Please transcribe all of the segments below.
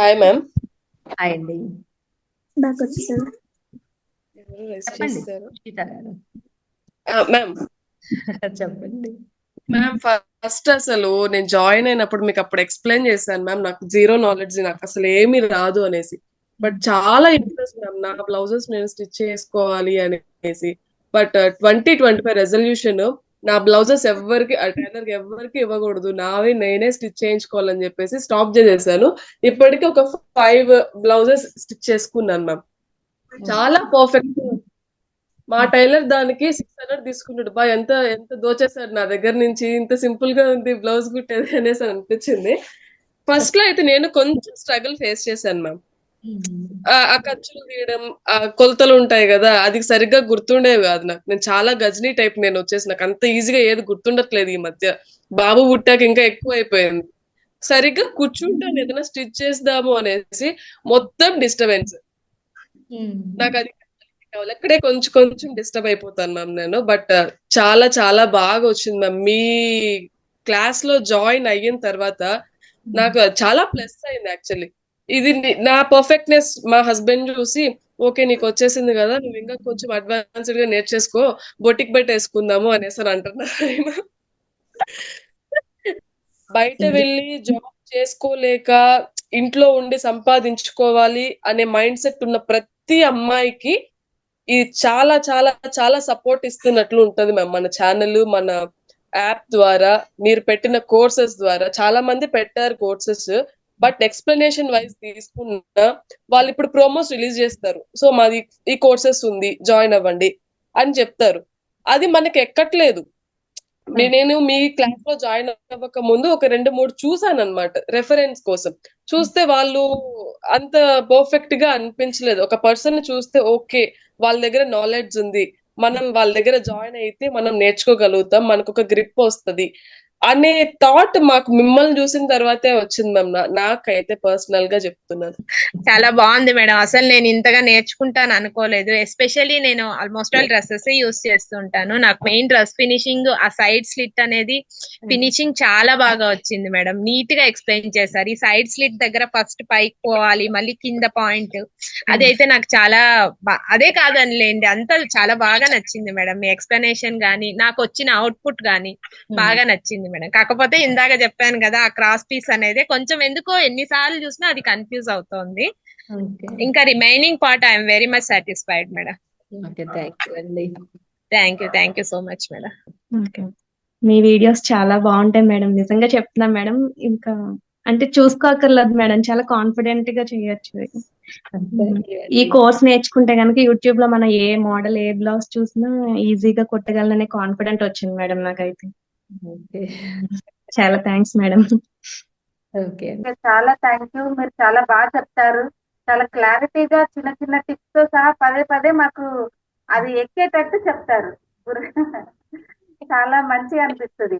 Hi ma'am hi అండి. Ma'am చెప్పండి ma'am first అసలు నేను జాయిన్ అయినప్పుడు మీకు అప్పుడు ఎక్స్ప్లెయిన్ చేశాను మ్యామ్ నాకు జీరో నాలెడ్జ్ నాకు అసలు ఏమీ రాదు అనేసి. బట్ చాలా ఇంట్రెస్ట్ మ్యామ్ నా బ్లౌజెస్ నేను స్టిచ్ చేసుకోవాలి అనేసి. But twenty twenty five resolution నా బ్లౌజెస్ ఎవరికి టైలర్కి ఎవరికి ఇవ్వకూడదు. నావి నేనే స్టిచ్ చేయించుకోవాలని చెప్పేసి స్టాప్ చేసేసాను. ఇప్పటికి ఒక ఫైవ్ బ్లౌజెస్ స్టిచ్ చేసుకున్నాను మ్యామ్. చాలా పర్ఫెక్ట్. మా టైలర్ దానికి సిక్స్ హండ్రెడ్ తీసుకున్నాడు. బా ఎంత ఎంత దోచేసాడు నా దగ్గర నుంచి. ఇంత సింపుల్గా ఉంది బ్లౌజ్ కుట్టేది అనేసి అనిపించింది. ఫస్ట్లో అయితే నేను కొంచెం స్ట్రగుల్ ఫేస్ చేశాను మ్యామ్. ఆ ఖర్చులు తీయడం ఆ కొలతలు ఉంటాయి కదా అది సరిగ్గా గుర్తుండేవి కాదు నాకు. నేను చాలా గజనీ టైప్ నేను వచ్చేసి నాకు అంత ఈజీగా ఏది గుర్తుండట్లేదు ఈ మధ్య. బాబు పుట్టాక ఇంకా ఎక్కువ అయిపోయింది సరిగ్గా కూర్చుంటాను ఏదైనా స్టిచ్ చేద్దాము అనేసి మొత్తం డిస్టర్బెన్స్. నాకు అది అక్కడే కొంచెం కొంచెం డిస్టర్బ్ అయిపోతాను మ్యామ్ నేను. బట్ చాలా చాలా బాగా వచ్చింది మ్యామ్. మీ క్లాస్లో జాయిన్ అయిన తర్వాత నాకు చాలా ప్లస్ అయింది యాక్చువల్లీ. ఇది ని- పర్ఫెక్ట్నెస్ మా హస్బెండ్ చూసి ఓకే నీకు వచ్చేసింది కదా నువ్వు ఇంకా కొంచెం అడ్వాన్స్డ్గా నేర్చేసుకో బొటిక్ పెట్టేసుకుందాము అనేసి అని అంటున్నారు ఆయన. బయట వెళ్ళి జాబ్ చేసుకోలేక ఇంట్లో ఉండి సంపాదించుకోవాలి అనే మైండ్ సెట్ ఉన్న ప్రతి అమ్మాయికి ఇది చాలా చాలా చాలా సపోర్ట్ ఇస్తున్నట్లు ఉంటది మ్యామ్ మన ఛానల్ మన యాప్ ద్వారా మీరు పెట్టిన కోర్సెస్ ద్వారా. చాలా మంది పెట్టారు కోర్సెస్ బట్ ఎక్స్ప్లెనేషన్ వైజ్ తీసుకున్నా వాళ్ళు ఇప్పుడు ప్రోమోస్ రిలీజ్ చేస్తారు. సో మాది ఈ కోర్సెస్ ఉంది జాయిన్ అవ్వండి అని చెప్తారు. అది మనకి ఎక్కట్లేదు. నే- నేను మీ క్లాస్లో జాయిన్ అవ్వక ముందు ఒక రెండు మూడు చూసాను అనమాట రెఫరెన్స్ కోసం. చూస్తే వాళ్ళు అంత పర్ఫెక్ట్గా అనిపించలేదు. ఒక పర్సన్ చూస్తే ఓకే వాళ్ళ దగ్గర నాలెడ్జ్ ఉంది. మనం వాళ్ళ దగ్గర జాయిన్ అయితే మనం నేర్చుకోగలుగుతాం. మనకు ఒక గ్రిప్ వస్తది. అనే థాట్ మాకు మిమ్మల్ని చూసిన తర్వాతే వచ్చింది మ్యామ్ నాకైతే పర్సనల్గా చెప్తున్నాను. చాలా బాగుంది మేడం. అసలు నేను ఇంతగా నేర్చుకుంటాను అనుకోలేదు. ఎస్పెషల్లీ నేను ఆల్మోస్ట్ ఆల్ డ్రెస్సెస్ యూస్ చేస్తుంటాను. నాకు మెయిన్ డ్రెస్ ఫినిషింగ్ ఆ సైడ్ స్లిట్ అనేది ఫినిషింగ్ చాలా బాగా వచ్చింది మేడం. నీట్గా ఎక్స్ప్లెయిన్ చేశారు. ఈ సైడ్ స్లిట్ దగ్గర ఫస్ట్ పైకి పోవాలి మళ్ళీ కింద పాయింట్ అదైతే నాకు చాలా అదే కాదనిలేండి. అంతా చాలా బాగా నచ్చింది మేడం. మీ ఎక్స్ప్లెనేషన్ గానీ నాకు వచ్చిన అవుట్పుట్ గానీ బాగా నచ్చింది మేడం. కాకపోతే ఇందాక చెప్పాను కదా ఆ క్రాస్ పీస్ అనేది కొంచెం ఎందుకో ఎన్నిసార్లు చూసినా అది కన్ఫ్యూజ్ అవుతోంది. ఇంకా remaining part I'm very much satisfied madam. Okay thank you thank you so much madam. Okay. Me videos చాలా బాగుంటాయి మేడం. నిజంగా చెప్తున్నా మేడం ఇంకా అంటే చూసుకోకర్లేదు మేడం. చాలా కాన్ఫిడెంట్గా చేయొచ్చు ఈ కోర్స్ నేర్చుకుంటే కనుక యూట్యూబ్లో మనం ఏ మోడల్ ఏ బ్లౌజ్ చూసినా ఈజీగా కుట్టగలననే కాన్ఫిడెంట్ వచ్చింది మేడం నాకైతే. ఓకే. చాలా థ్యాంక్స్ మేడం. ఓకే. చాలా థ్యాంక్ యూ మీరు చాలా బాగా చెప్తారు. చాలా క్లారిటీగా చిన్న చిన్న టిప్స్తో సహా పదే పదే మాకు అది ఎక్కేటట్టు చెప్తారు. చాలా మంచిగా అనిపిస్తుంది.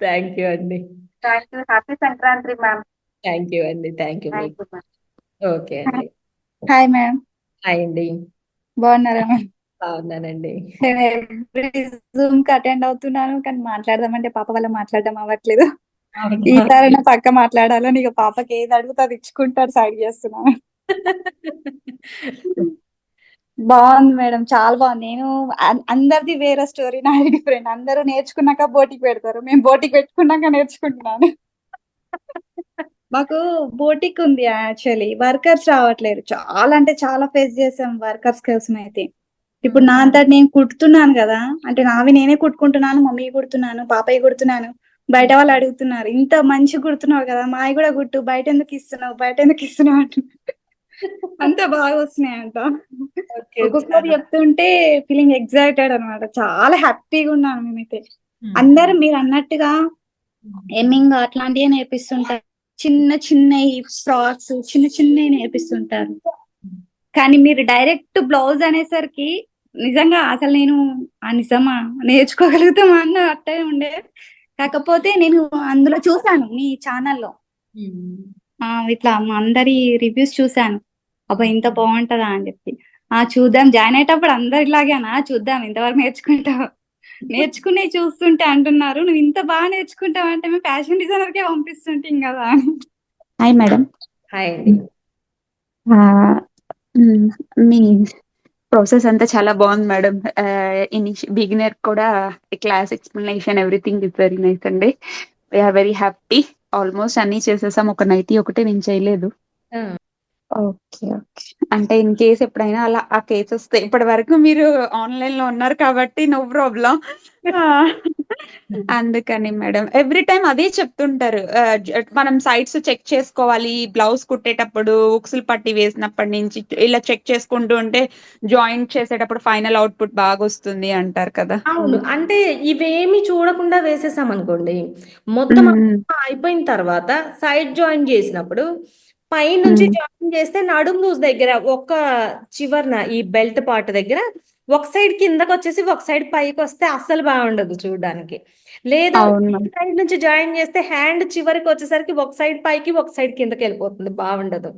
థ్యాంక్ యూ అండి. Thank you happy Sankranti ma'am. Thank you అండి thank you thank you ma'am. Okay అండి. Hi ma'am. హాయ్ అండి. బాగున్నారా మ్యామ్? నేను ఎవ్రీ జూమ్కి అటెండ్ అవుతున్నాను కానీ మాట్లాడదామంటే పాప వల్ల మాట్లాడడం అవ్వట్లేదు. ఈసారి నా పక్క మాట్లాడాలని ఇక పాపకి ఏది అడుగుతా అది ఇచ్చుకుంటారు సైడ్ చేస్తున్నాను బాగుంది మేడం చాలా బాగుంది. నేను అన్- అందరిది వేరే స్టోరీ నాది డిఫరెంట్ అందరూ నేర్చుకున్నాక బోటికి పెడతారు. మేము బోటికి పెట్టుకున్నాక నేర్చుకుంటున్నాను. మాకు బోటిక్ ఉంది యాక్చువల్లీ వర్కర్స్ రావట్లేదు. చాలా అంటే చాలా ఫేస్ చేసాం వర్కర్స్ కోసం అయితే ఇప్పుడు నా అంతా నేను కుడుతున్నాను కదా అంటే నావి నేనే కుట్టుకుంటున్నాను మమ్మీ కుడుతున్నాను పాపయ్య కుడుతున్నాను బయట వాళ్ళు అడుగుతున్నారు ఇంత మంచి కుడుతున్నావు కదా మావి కూడా కుట్టు బయట ఎందుకు ఇస్తున్నావు బయట ఎందుకు ఇస్తున్నావు అంటున్నారు అంత బాగా వస్తున్నాయి అంట ఓకే ఒక్కొక్కరు చెప్తుంటే ఫీలింగ్ ఎగ్జైటెడ్ అన్నమాట. చాలా హ్యాపీగా ఉన్నాను మేమైతే. అందరూ మీరు అన్నట్టుగా ఎమ్మింగ్ అట్లాంటివి నేర్పిస్తుంటారు. చిన్న చిన్న ఫ్రాక్స్ చిన్న చిన్నవి నేర్పిస్తుంటారు. కానీ మీరు డైరెక్ట్ బ్లౌజ్ అనేసరికి నిజంగా అసలు నేను ఆ నిజమా? నేర్చుకోగలుగుతామా అన్న అట్టే ఉండే. కాకపోతే నేను అందులో చూసాను మీ ఛానల్లో. ఇట్లా మా అందరి రివ్యూస్ చూసాను అబ్బా ఇంత బాగుంటదా అని చెప్పి. ఆ చూద్దాం. జాయిన్ అయ్యేటప్పుడు అందరు ఇలాగేనా చూద్దాం. ఇంతవరకు నేర్చుకుంటావు. నేర్చుకునే చూస్తుంటే అంటున్నారు. నువ్వు ఇంత బాగా నేర్చుకుంటావు అంటే మేము ఫ్యాషన్ డిజైనర్ కే పంపిస్తుంటాం కదా అని. Hi madam. హాయ్ మీ ప్రాసెస్ అంతా చాలా బాగుంది మేడం. ఇనిషి బిగినర్ కూడా class explanation everything is very nice అండి. We are very happy almost అన్ని చేసేసాం. ఒక నైటీ ఒకటే నేను చేయలేదు. Okay okay. అంటే ఇన్ కేస్ ఎప్పుడైనా అలా ఆ కేసు వస్తే ఇప్పటి వరకు మీరు ఆన్లైన్లో ఉన్నారు కాబట్టి నో ప్రాబ్లం అందుకని మేడం. ఎవ్రీ టైం అదే చెప్తుంటారు. మనం సైట్స్ చెక్ చేసుకోవాలి. బ్లౌజ్ కుట్టేటప్పుడు ఉక్సులు పట్టి వేసినప్పటి నుంచి ఇలా చెక్ చేసుకుంటూ ఉంటే జాయింట్ చేసేటప్పుడు ఫైనల్ అవుట్పుట్ బాగా వస్తుంది అంటారు కదా. అవును. అంటే ఇవేమి చూడకుండా వేసేసాం అనుకోండి మొత్తం అయిపోయిన తర్వాత సైడ్ జాయిన్ చేసినప్పుడు పై నుంచి. జాయిన్ చేస్తే నడుము లూజ్ దగ్గర ఒక చివరన ఈ బెల్ట్ పార్ట్ దగ్గర ఒక సైడ్ కిందకి వచ్చేసి ఒక సైడ్ పైకి వస్తే అస్సలు బాగుండదు చూడడానికి. లేదా సైడ్ నుంచి జాయిన్ చేస్తే హ్యాండ్ చివరికి వచ్చేసరికి ఒక సైడ్ పైకి ఒక సైడ్ కిందకి వెళ్ళిపోతుంది బాగుండదు.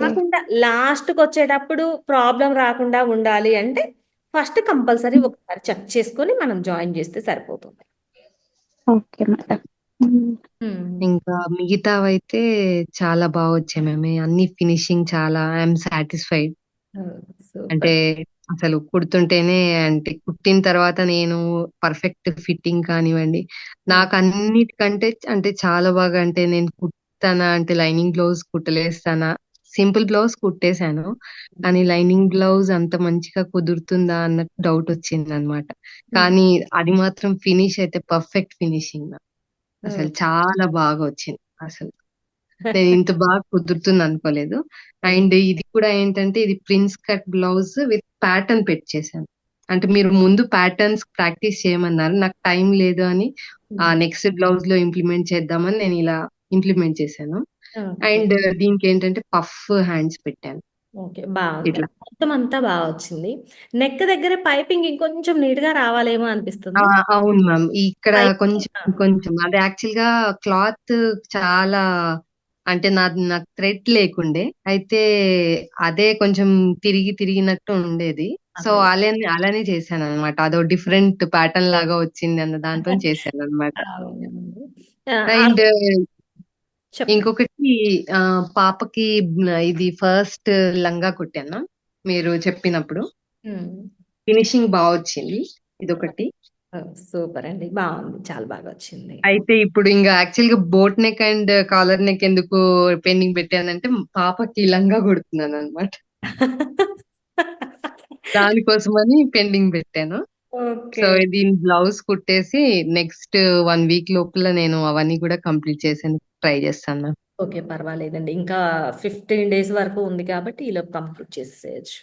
కాకుండా లాస్ట్కి వచ్చేటప్పుడు ప్రాబ్లం రాకుండా ఉండాలి అంటే ఫస్ట్ కంపల్సరీ ఒకసారి చెక్ చేసుకొని మనం జాయిన్ చేస్తే సరిపోతుంది. Okay madam. మ్మ్. ఉమ్. ఇంకా మిగతావైతే చాలా బాగా వచ్చాయి మ్యామ్ అన్ని ఫినిషింగ్ చాలా ఐఎమ్ సాటిస్ఫైడ్. అంటే అసలు కుడుతుంటేనే అంటే కుట్టిన తర్వాత నేను పర్ఫెక్ట్ ఫిట్టింగ్ కానివ్వండి నాకు అన్నిటికంటే అంటే చాలా బాగా అంటే నేను కుట్టానా అంటే లైనింగ్ బ్లౌజ్ కుట్టలేస్తానా సింపుల్ బ్లౌజ్ కుట్టేశాను. కానీ లైనింగ్ బ్లౌజ్ అంత మంచిగా కుదురుతుందా అన్న డౌట్ వచ్చింది అనమాట కానీ అది మాత్రం ఫినిష్ అయితే పర్ఫెక్ట్ ఫినిషింగ్ అసలు చాలా బాగా వచ్చింది అసలు. నేను ఇంత బాగా కుదురుతుంది అనుకోలేదు. అండ్ ఇది కూడా ఏంటంటే ఇది prince cut blouse with pattern పెట్టి చేశాను. అంటే మీరు ముందు ప్యాటర్న్స్ ప్రాక్టీస్ చేయమన్నారు నాకు టైం లేదు అని ఆ నెక్స్ట్ బ్లౌజ్లో ఇంప్లిమెంట్ చేద్దామని నేను ఇలా ఇంప్లిమెంట్ చేశాను. అండ్ దీనికి ఏంటంటే పఫ్ హ్యాండ్స్ పెట్టాను. ఇట్లా. మొత్తం అంతా బాగా వచ్చింది. నెక్ దగ్గర పైపింగ్ ఇంకొంచెం నీట్గా రావాలేమో అనిపిస్తుంది. అవును మ్యామ్. ఇక్కడ కొంచెం కొంచెం. అది యాక్చువల్గా క్లాత్ చాలా అంటే నా నాకు థ్రెడ్ లేకుండే. అయితే అదే కొంచెం తిరిగి తిరిగినట్టు ఉండేది. సో అలానే అలానే చేశాను అనమాట అదో డిఫరెంట్ ప్యాటర్న్ లాగా వచ్చింది అన్న దాంతో చేశాను అనమాట అండ్ ఇంకొకటి పాపకి ఇది ఫస్ట్ లంగా కుట్టాను. మీరు చెప్పినప్పుడు. ఫినిషింగ్ బాగా వచ్చింది. ఇదొకటి. సూపర్ అండి. బాగుంది. చాలా బాగా వచ్చింది. అయితే ఇప్పుడు ఇంకా యాక్చువల్గా boat neck and collar neck ఎందుకు పెండింగ్ పెట్టానంటే పాపకి లంగా కుడుతున్నాను అనమాట దానికోసమని పెండింగ్ పెట్టాను. సో దీని బ్లౌజ్ కుట్టేసి నెక్స్ట్ వన్ వీక్ లోపల నేను అవన్నీ కూడా కంప్లీట్ చేసేందుకు ట్రై చేస్తాను. ఓకే పర్వాలేదండి. ఇంకా ఫిఫ్టీన్ డేస్ వరకు ఉంది కాబట్టి ఈలోపు కంప్లీట్ చేసేయచ్చు